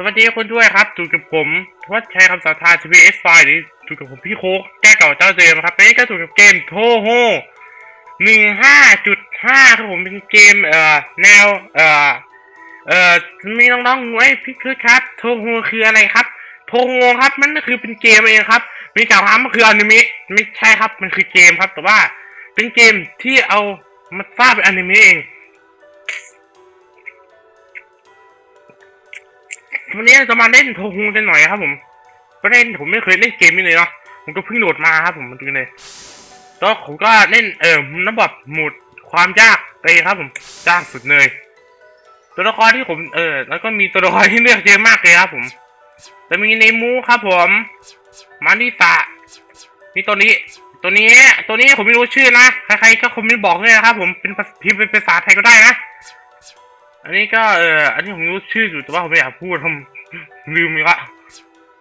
สวัสดีคนด้วยครับถูกกับผมทวัชชัยคำสัทธา TPS ไฟหรือถูกกับผมพี่โคกแก้เก่าเจ้าเดิมครับนี่ก็ถูกกับเกมโทโฮหนึ่งห้าจุดห้าครับผมเป็นเกมเอ่อแนวเอ่อเอ่อมีน้องๆไว้พี่คือครับโทโฮคืออะไรครับโทโฮครับมันก็คือเป็นเกมเองครับมีกล่าวหามันคืออนิเมะไม่ใช่ครับมันคือเกมครับแต่ว่าเป็นเกมที่เอามาสร้างเป็นอนิเมะเอง วันนี้จะมาเล่นโทฮูกันหน่อยครับผมประเด็นผมไม่เคยเล่นเกมนี้เลยเนาะผมก็เพิ่งโหลดมาครับผมมันดูเลยแล้วผมก็เล่นเออน้ำแบบหมุดความยากเลยครับ ผมยากสุดเลยตัวละครที่ผมเออแล้วก็มีตัวละครที่เลือกเยอะมากเลยครับผมจะมีเนมูครับผมมาริตะนี่ตัวนี้ ตัวนี้ตัวนี้ผมไม่รู้ชื่อนะใครๆก็คอมเมนต์บอกเลยนะครับผมเป็นพิมพ์เป็นภาษาไทยก็ได้นะ อันนี้ก็เอออันนี้ผมรู้ชื่ออยู่แต่ว่าผมไม่อยากพูดผมลืมอีกละ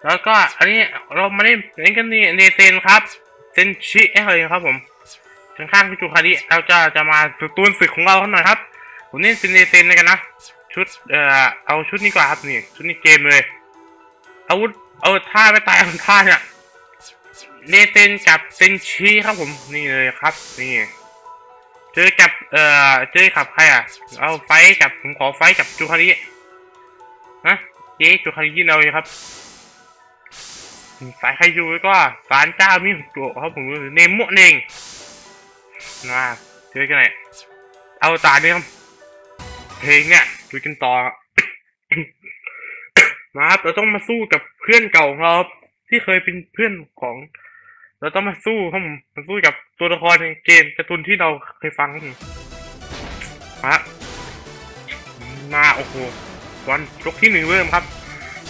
แล้วก็อันนี้เรามาเล่นเล่นกันนี่เนเซนครับเซนชิอะไรครับผมข้างๆพี่จูคาริเราจะจะมาตูนศึกของเราเขาหน่อยครับ ผมเล่นเป็นเนเซนเลยกันนะชุดเอ่อเอาชุดนี้ก่อนครับนี่ชุดนี้เกมเลยอาวุธเอาท่าไม่ตายเอาท่าเนี่ยเนเซนกับเซนชิครับผมนี่เลยครับนี่ เจอกับเอ่อเจอกับใครอะ เอาไฟท์กับผมขอไฟท์กับจูคารินะเจ๊จูคาริยินเอาเลยครับ สายใครอยู่ก็สารเจ้ามีหกตัวครับผมเนมโมะเนงนะเจอกันไหนเอาตาเนี่ยครับเพลงเนี่ยดูกันต่อมาครับเราต้องมาสู้กับเพื่อนเก่าของเราที่เคยเป็นเพื่อนของ เราต้องมาสู้ครับผมมาสู้กับตัวละครในเกมการ์ตูนที่เราเคยฟังมามาโอ้โหวันยกที่หนึ่งเริ่มครับ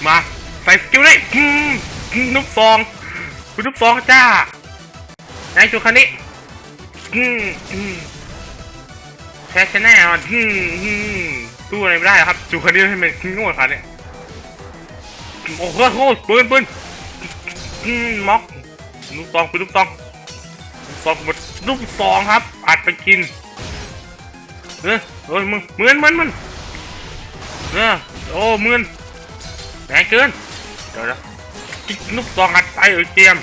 มาใส่สกิลเลยอืมอืมนุบซองคุณนุบซองจ้านายจูคันนี้อืมอืมแพ้ชแนลอืมอืมสู้อะไรไม่ได้ครับ จูคันนี้ให้มันโง่ขนาดนี้โอ้โหโอ้โหปืนปืนอืมม็อก ลูกซองคือลูกซองลูกซองหมดลูกซองครับ อัดไปกินเออโอ้ยมึงเหมือนเหมือนมันเออโอ้เหมือนแรงเกินเดี๋ยวนะจิกลูกซองอัดไปเออเตรียม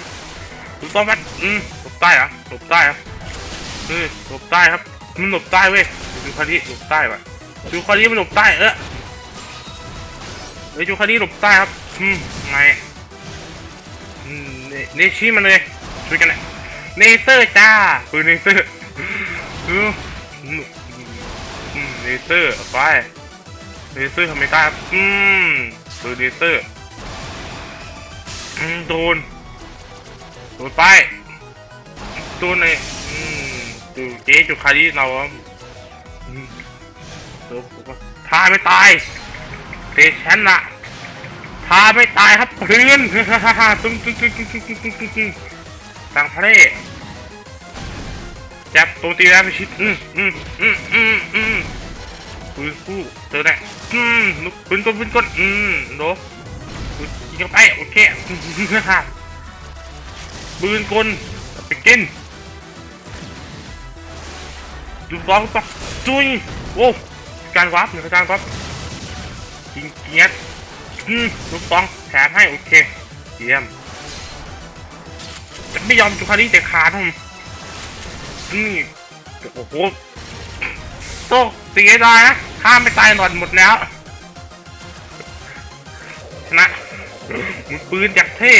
ลูกซองอัดอืมหลบใต้เหรอหลบใต้เหรอเออหลบใต้ครับมันหลบใต้เว้ยดูคาริหลบใต้ว่ะดูคาริมันหลบใต้เออเฮ้ยดูคาริหลบใต้ครับอืมไง นเนชี้มาเลยช่วยกันหน่อยเนเซอร์จ้าปืนเนเซอร์เนเซอร์ไปเนเซอร์ทำไมได้ครับอืมปืนเนเซอร์โดนโดนไปโดนเลยอืมดูเจ๊จุคาริเราอะอืมโดนท่าไม่ตายเตะฉันละ พาไม่ตายครับเพื่อนตึ้งตึ้งตึ้งตึ้งตึ้งตึ้งตึ้งตึ้งตึ้งต่างประเทศจับตัวตีแล้วไปชิดอืมอืมอืมอืมอืมปืนคู่เจอแน่อืมลูกปืนกลปืนกลอืมโดปืนยิงเข้าไปโอเคปืนกลไปกินดูบอลปะจุยโอ้การวับหนึ่งการวับยิงเกียร์ อืมลูกฟองแถมให้โอเคเยี่ยมจะไม่ยอมจุคาริเด็ดขาดผมนี่โอ้โหโตเสียดายนะข้ามไม่ตายหนอนหมดแล้วชนะมุนปืนจากเท่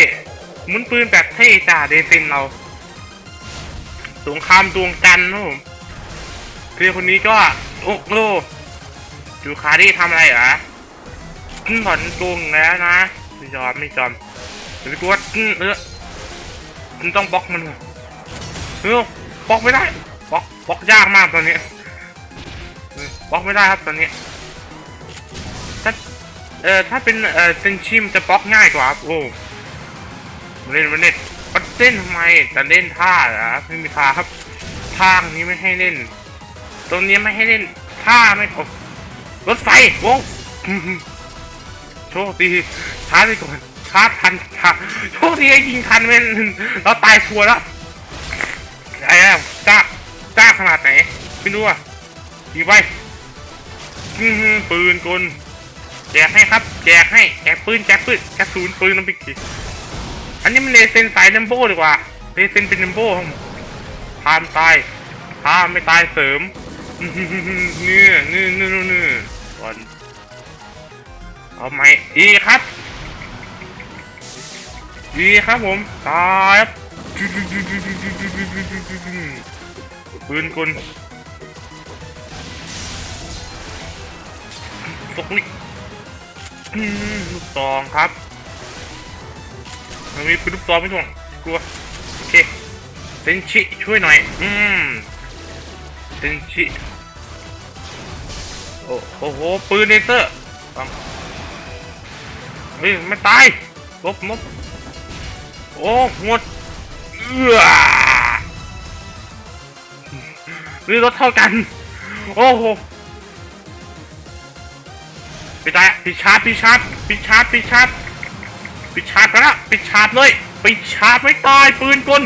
มุนปืนแบบเท่จ่าเดซินเราสงครามดวงจันทร์นะผมเพื่อนคนนี้ก็โอ้โหจูคาริทำอะไรเหรอ อืมถอนกงแล้วนะไม่ยอมไม่ยอมเดี๋ยวไปกดเออมันต้องบล็อกมันว่ะเออบล็อกไม่ได้บล็อกบล็อกยากมากตอนนี้บล็อกไม่ได้ครับตอนนี้ถ้าเออถ้าเป็นเออเซนชิมจะบล็อกง่ายกว่าครับโอ้เล่นมาเล่นมาเล่นทำไมจะเล่นท่าเหรอไม่มีท่าครับทางนี้ไม่ให้เล่น ตรงนี้ไม่ให้เล่นท่าไม่รถไฟโว้ โชคดีช้าไปก่อนช้าทันช้าโชคดีไอ้ยิงทันเว้นเราตายชัวร์แล้วไอ้เนี่ยจ้าจ้าขนาดไหนไม่รู้อะยิงไปปืนกลแจกให้ครับ แจกให้แจกปืนแจ็คปืนกระสุนปืนน้ำปิกอันนี้มันเลเซนสายนัมโบดีกว่าเลเซนเป็นนัมโบครับพามตายพามไม่ตายเสริมเนื้อเนื้อเนื้อเนื้อ เอาไหมดีครับดีครับผม ตายครับปืนกลตกลิกลูกซองครับมันมีปืนลูกซองไม่ต้องกลัว โอเคเซนชิช่วยหน่อย อืมเซนชิ โอ้โห ปืนเลเซอร์ เฮ้ยไม่ตายลบลบโอ้หมดเอื้อหรือรถเท่ากัน โอ้โหปิดตายปิดชาร์จปิดชาร์จปิดชาร์จปิดชาร์จปิดชาร์จไปแล้วปิดชาร์จเลยปิดชาร์จไม่ตายปืนกล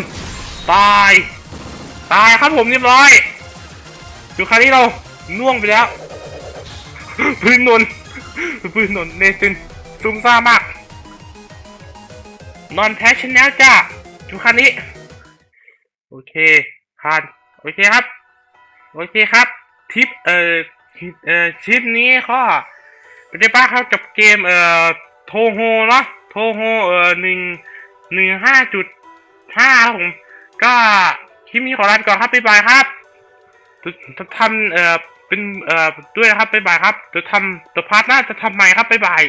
ตาย ตายครับผมเรียบร้อยอยู่คราวนี้เราน่วงไปแล้วปืนนนปืนนนเนติน ซุ่มซ่ามากนอนแพ้ชแนลจ้าทุกคันนี้ โอเคผ่านโอเคครับ โอเคครับทิปเอ่อเอ่อชิปนี้ก็เป็นได้ป้าครับกับเกมเอ่อโทโฮเนาะโทโฮเอ่อหนึ่งหนึ่งห้าจุดห้าครับผมก็คลิปนี้ขอลาไปก่อนครับบ๊ายบายครับจะจะทำเอ่อเป็นเอ่อด้วยนะครับบ๊ายบายครับจะทำตัวพาร์ทหน้าจะทำใหม่ครับบ๊ายบาย